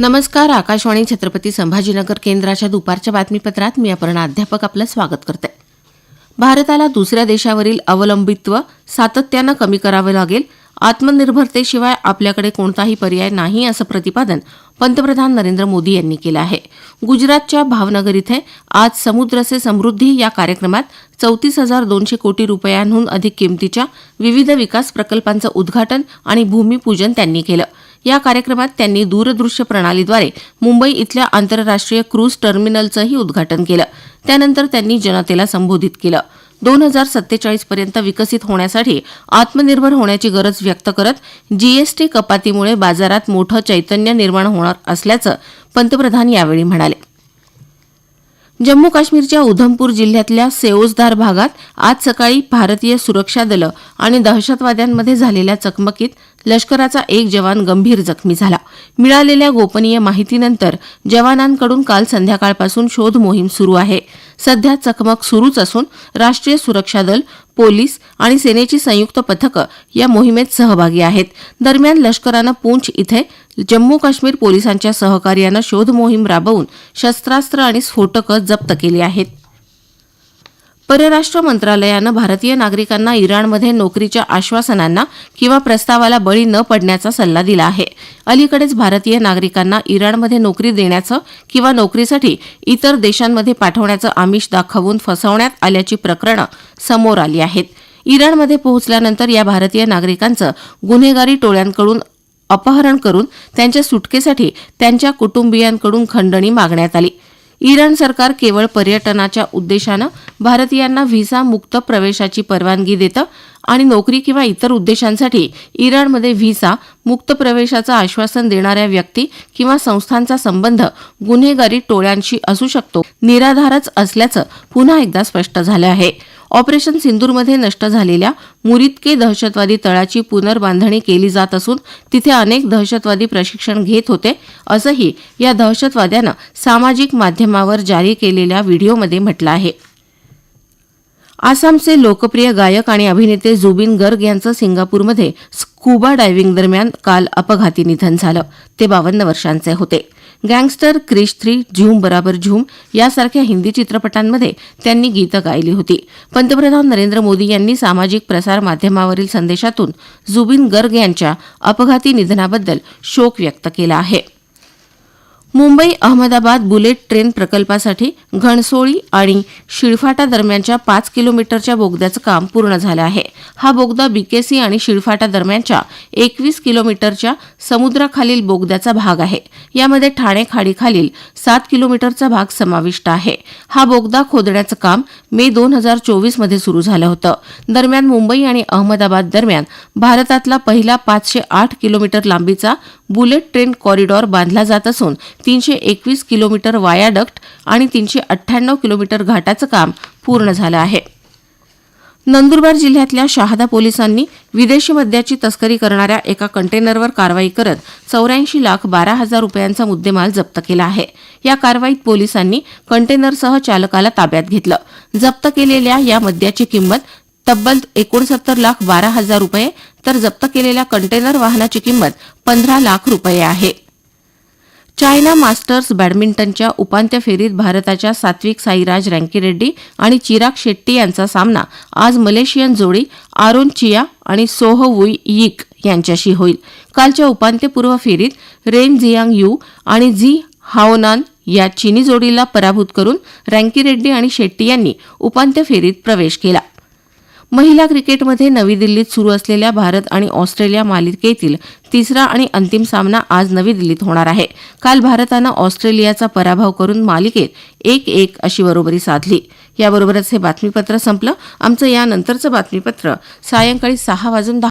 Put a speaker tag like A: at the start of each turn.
A: नमस्कार आकाशवाणी छत्रपती संभाजीनगर केंद्राच्या दुपारच्या बातमीपत्रात मी अपर्णा अध्यापक आपलं स्वागत करते. भारताला दुसऱ्या देशावरील अवलंबित्व सातत्यानं कमी करावं लागेल आत्मनिर्भरतेशिवाय आपल्याकडे कोणताही पर्याय नाही असं प्रतिपादन पंतप्रधान नरेंद्र मोदी यांनी केलं आहे. गुजरातच्या भावनगर इथे आज समुद्र से समृद्धी या कार्यक्रमात चौतीस हजार दोनशे कोटी रुपयांहून अधिक किमतीच्या विविध विकास प्रकल्पांचं उद्घाटन आणि भूमिपूजन त्यांनी केलं. या कार्यक्रमात त्यांनी दूरदृश्य प्रणालीद्वारे मुंबई इथल्या आंतरराष्ट्रीय क्रूज टर्मिनलचंही उद्घाटन केलं. त्यानंतर त्यांनी जनतेला संबोधित केलं. दोन हजार सत्तेचाळीस पर्यंत विकसित होण्यासाठी आत्मनिर्भर होण्याची गरज व्यक्त करत जीएसटी कपातीमुळे बाजारात मोठं चैतन्य निर्माण होणार असल्याचं पंतप्रधान यावेळी म्हणाले. जम्मू काश्मीरच्या उधमपूर जिल्ह्यातल्या सेओजदार भागात आज सकाळी भारतीय सुरक्षा दलं आणि दहशतवाद्यांमध्ये झालेल्या चकमकीत लष्कराचा एक जवान गंभीर जखमी झाला. मिळालेल्या गोपनीय माहितीनंतर जवानांकडून काल संध्याकाळपासून शोध मोहीम सुरू आहे. सध्या चकमक सुरूच असून राष्ट्रीय सुरक्षा दल पोलीस आणि सेनेची संयुक्त पथकं या मोहिमेत सहभागी आहेत. दरम्यान लष्करानं पूंछ इथे जम्मू काश्मीर पोलिसांच्या सहकार्यानं शोध मोहीम राबवून शस्त्रास्त्र आणि स्फोटकं जप्त केली आहेत. परराष्ट्र मंत्रालयानं भारतीय नागरिकांना इराणमध्ये नोकरीच्या आश्वासनांना किंवा प्रस्तावाला बळी न पडण्याचा सल्ला दिला आहे. अलीकडेच भारतीय नागरिकांना इराणमध्ये नोकरी देण्याचं किंवा नोकरीसाठी इतर देशांमध्ये पाठवण्याचं आमिष दाखवून फसवण्यात आल्याची प्रकरणं समोर आली आहेत. इराणमध्ये पोहोचल्यानंतर या भारतीय नागरिकांचं गुन्हेगारी टोळ्यांकडून अपहरण करून त्यांच्या सुटकेसाठी त्यांच्या कुटुंबियांकडून खंडणी मागण्यात आली. इराण सरकार केवळ पर्यटनाच्या उद्देशानं भारतीयांना व्हिसा मुक्त प्रवेशाची परवानगी देतं आणि नोकरी किंवा इतर उद्देशांसाठी इराणमध्ये व्हिसा मुक्त प्रवेशाचं आश्वासन देणाऱ्या व्यक्ती किंवा संस्थांचा संबंध गुन्हेगारी टोळ्यांशी असू शकतो निराधारच असल्याचं पुन्हा एकदा स्पष्ट झालं आहे. ऑपरेशन सिंदूरमध्ये नष्ट झालेल्या मुरितके दहशतवादी तळाची पुनर्बांधणी केली जात असून तिथे अनेक दहशतवादी प्रशिक्षण घेत होते असंही या दहशतवाद्यानं सामाजिक माध्यमावर जारी केलेल्या व्हिडिओमध्ये म्हटलं आहे. आसामचे लोकप्रिय गायक आणि अभिनेते जुबिन गर्ग यांचं सिंगापूरमध्ये स्कुबा डायव्हिंग दरम्यान काल अपघाती निधन झालं. ते बावन्न वर्षांचे होते. Gangster Krrish three Jhoom Barabar Jhoom यासारख्या हिंदी चित्रपटांमध्ये त्यांनी गीतं गायली होती. पंतप्रधान नरेंद्र मोदी यांनी सामाजिक प्रसार माध्यमावरील संदेशातून जुबिन गर्ग यांच्या अपघाती निधनाबद्दल शोक व्यक्त केला आहे. मुंबई अहमदाबाद बुलेट ट्रेन प्रकल्पासाठी घणसोळी आणि शिळफाटा दरम्यानच्या पाच किलोमीटरच्या बोगद्याचं काम पूर्ण झालं आहे. हा बोगदा बीकेसी आणि शिळफाटा दरम्यानच्या एकवीस किलोमीटरच्या समुद्राखालील बोगद्याचा भाग आहे. यामध्ये ठाणे खाडीखालील सात किलोमीटरचा भाग समाविष्ट आहे. हा बोगदा खोदण्याचं काम मे दोन हजार चोवीसमध्ये सुरू झालं होतं. दरम्यान मुंबई आणि अहमदाबाद दरम्यान भारतातला पहिला पाचशे आठ किलोमीटर लांबीचा बुलेट ट्रेन कॉरिडॉर बांधला जात असून तीनशे एकवीस किलोमीटर वायाडक्ट आणि तीनशे अठ्ठ्याण्णव किलोमीटर घाटाचं काम पूर्ण झालं आहे. नंदुरबार जिल्ह्यातल्या शहादा पोलिसांनी विदेशी मद्याची तस्करी करणाऱ्या एका कंटेनरवर कारवाई करत चौऱ्याऐंशी लाख बारा हजार रुपयांचा मुद्देमाल जप्त केला आहे. या कारवाईत पोलिसांनी कंटेनरसह चालकाला ताब्यात घेतलं. जप्त केलेल्या या मद्याची किंमत तब्बल एकोणसत्तर लाख बारा हजार रुपये तर जप्त केलेल्या कंटेनर वाहनाची किंमत पंधरा लाख रुपये आहे. चायना मास्टर्स बॅडमिंटनच्या उपांत्य फेरीत भारताच्या सात्विक साईराज रँकीरेड्डी आणि चिराग शेट्टी यांचा सामना आज मलेशियन जोडी आरोन चिया आणि सोह वुई यिक यांच्याशी होईल. कालच्या उपांत्यपूर्व फेरीत रेन झियांग यू आणि झी हाओनान या चिनी जोडीला पराभूत करून रँकीरेड्डी आणि शेट्टी यांनी उपांत्य फेरीत प्रवेश केला. महिला क्रिकेटमध्ये नवी दिल्लीत सुरू असलेल्या भारत आणि ऑस्ट्रेलिया मालिकेतील तिसरा आणि अंतिम सामना आज नवी दिल्लीत होणार आहे. काल भारतानं ऑस्ट्रेलियाचा पराभव करून मालिकेत एक एक अशी बरोबरी साधली. याबरोबरच हे बातमीपत्र संपलं. आमचं यानंतरचं बातमीपत्र सायंकाळी सहा वाजून दहा